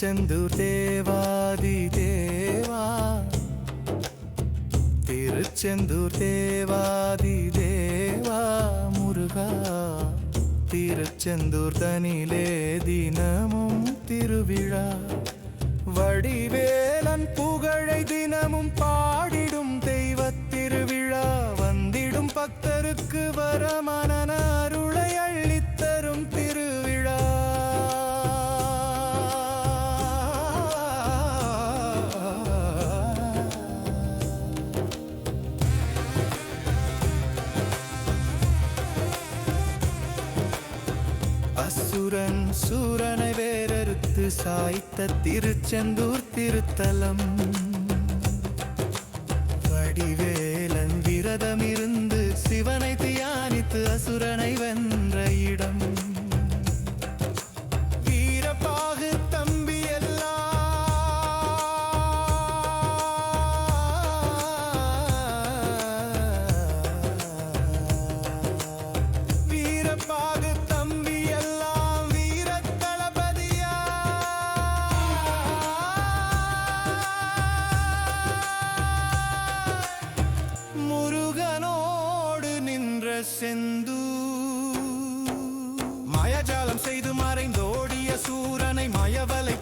திருச்செந்தூர் தேவாதி தேவா. திருச்செந்தூர் தேவாதி தேவா முருகா. திருச்செந்தூர் தனிலே தினமும் திருவிழா. வடிவேலன் புகழை தினமும் பாடிடும் தெய்வத் திருவிழா. வந்திடும் பக்தருக்கு வரமனனா. வேறறுத்து சாய்த்த திருச்செந்தூர் திருத்தலம். வடிவேலன் விரதமிருந்து சிவனை தியானித்து அசுரனை வென்ற முருகனோடு நின்ற செந்து. மயஜாலம் செய்து மறைந்தோடிய சூரனை மயவலை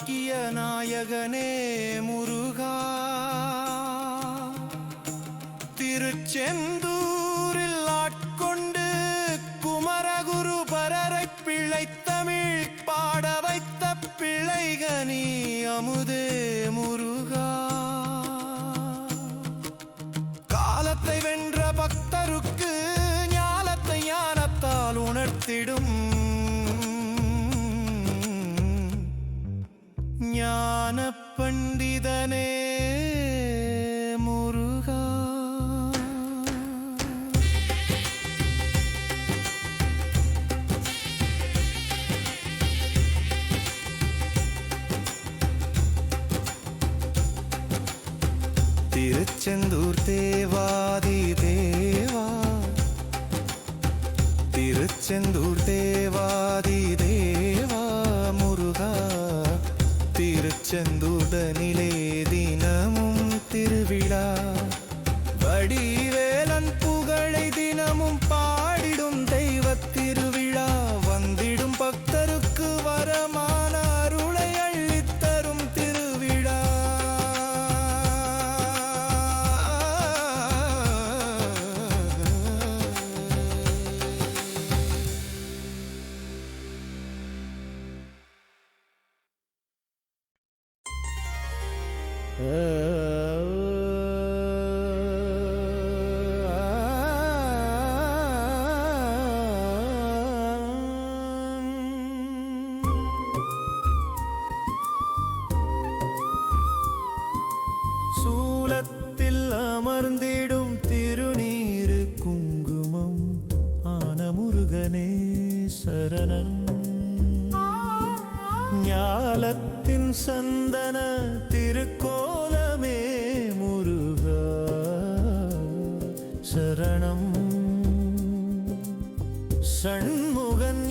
நாவலராக்கிய நாயக ஞான பண்டிதனே முருகா. திருச்செந்தூர் தேவாதி தேவா. திருச்செந்தூர் தேவாதி தேவா and do the ஞாலத்தின் சந்தன திருக்கோலமே முருகா சரணம். சண்முகன்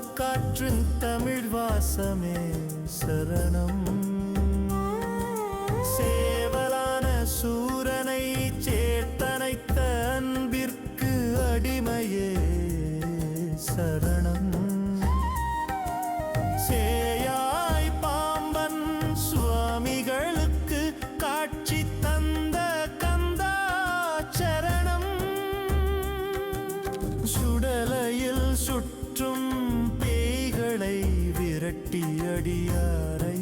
காற்றின் தமிழ் வாசமே சரணம். சேவலான சூரனை சேர்த்தனைத்த அன்பிற்கு அடிமையே சரணம். கட்டியடியாரை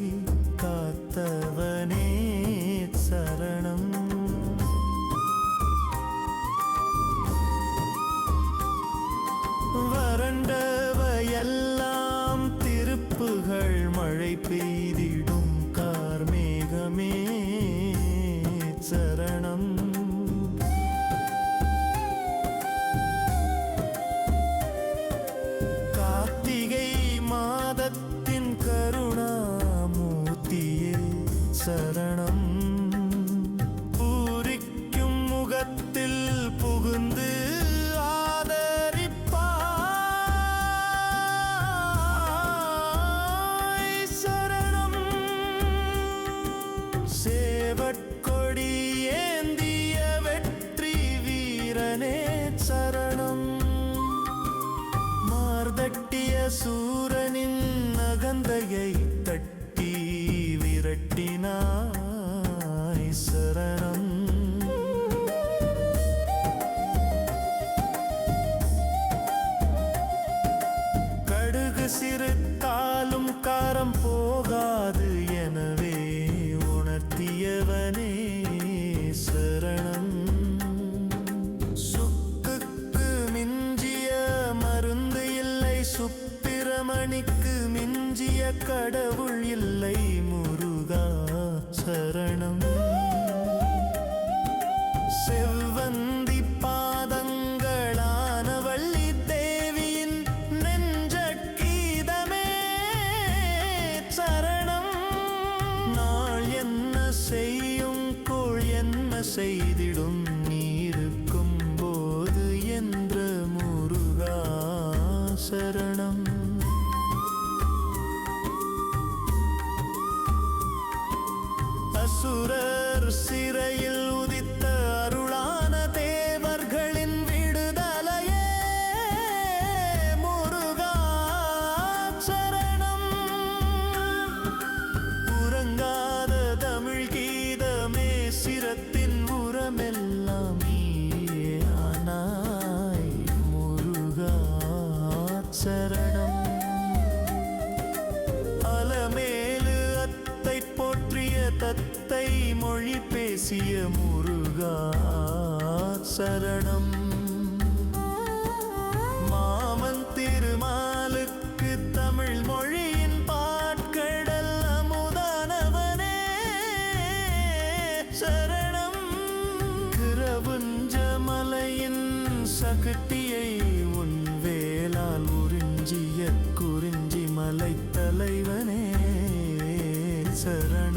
காத்தவனே சரணம். சூரனின் அகந்தையை தட்டி விரட்டினாய் சரணம். கடுகு சிறுத்தாலும் காரம் போ ಸರ பேசிய முருகா சரணம். மாமன் திருமாலுக்கு தமிழ் மொழியின் பாட்கடல் அமுதானவனே சரணம். கிரபுஞ்ச மலையின் சகட்டியை உன் வேளால் உறிஞ்சிய குறிஞ்சி மலை சரணம்.